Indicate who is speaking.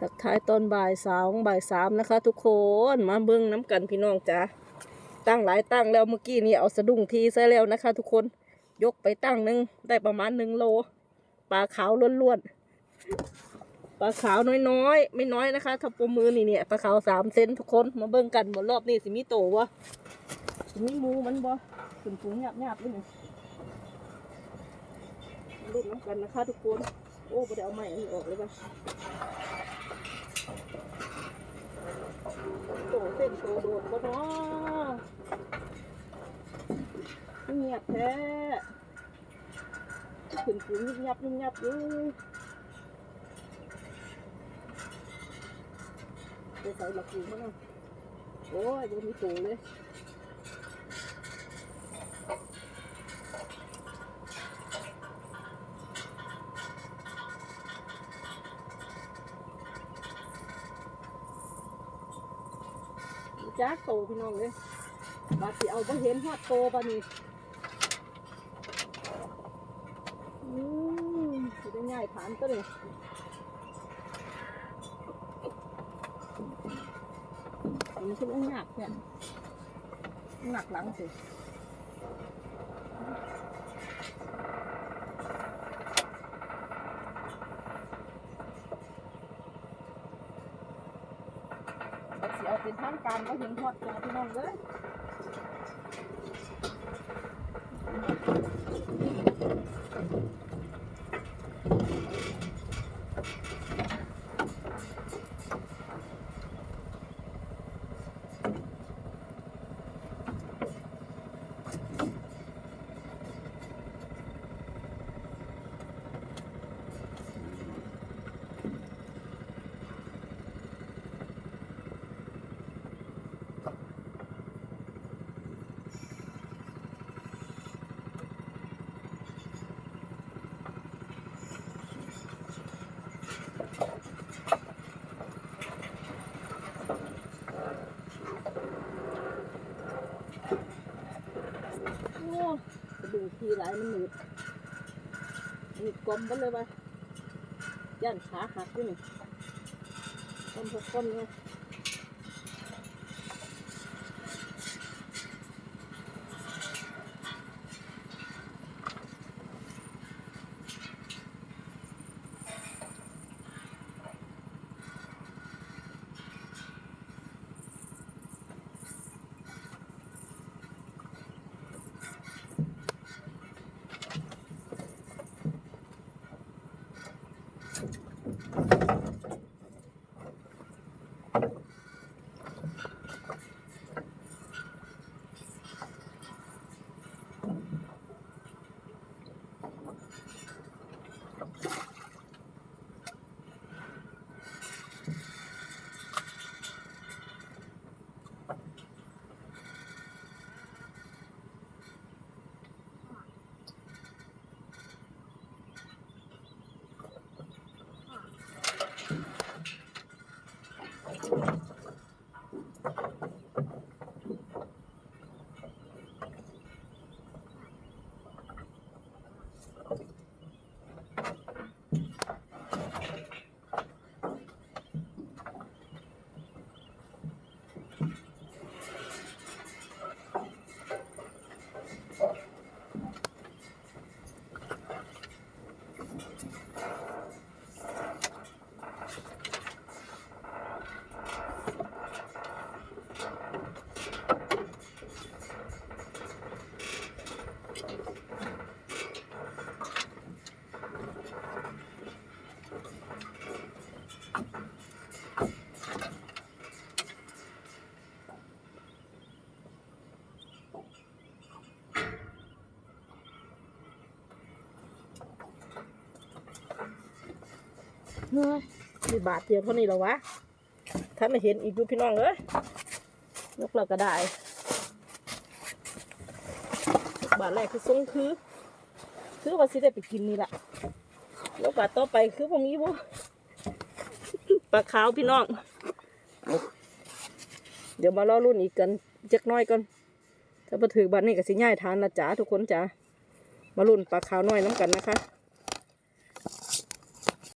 Speaker 1: ทักทายตอนบ่ายสองบ่ายสามนะคะ ทุกคนมาเบิ้งน้ำกันพี่น้องจ้าตั้งหลายตั้งแล้วเมื่อกี้นี้เอาสะดุ้งทีซะแล้วนะคะ ทุกคนยกไปตั้งหนึ่งได้ประมาณหนึ่งโลปลาขาวล้วนๆปลาขาวน้อยๆ ไม่น้อยนะคะถ้าปมมือนี่เนี่ยปลาขาวสามเซนทุกคนมาเบิ้งกันบนรอบนี้สิมีโตวะสิมีมูมันบ่ถึงสูงหยาบหยบๆเลยเนี่ยมาลุ้นน้ำกันนะคะ ทุกคน โอ้บ่ได้เอาไม้อันนี้ออกเลยป่ะ โตเส้นโตโดดบ่เนาะเงียบแท้ขึ้นฝูงยิบยับยิบยับอยู่ไปใส่หลักฝูงมาเนาะโอ้ยยังมีโตเลย จ้าโตพี่น้องเลยบาสิเอาบ่เห็นฮอดโตปะนี่อืมสิได้ง่ายผ่านตัวเลยมันนี้คือมันหนักเนี่ยหนักหลังสิบาดสิ เอาเป็นทางการก็เห็นฮอดโตพี่น้องเลย โอ้กระดูกทีหลมันหนืดหนืดกลมไปเลยวะย่านขาหักด้วยนี่ก้มก้มเนี่ย เฮ้ยมีบาทเดียวเท่านี้หรอวะท่านไม่เห็นอีกอยู่พี่น้องเอ้ยยกเราก็ได้ บาทแรกคือทรงคือ คือว่าสิได้ไปกินนี่แหละแล้วบาทต่อไปคือผมมีบ่ปลาขาวพี่น้อง เดี๋ยวมารอรุ่นอีกกันจักน้อยก่อนถ้าพอถือบาทนี้ก็สิง่ายทานนะจ๊ะทุกคนจ้ะมารุ่นปลาขาวน้อยน้ำกันนะคะ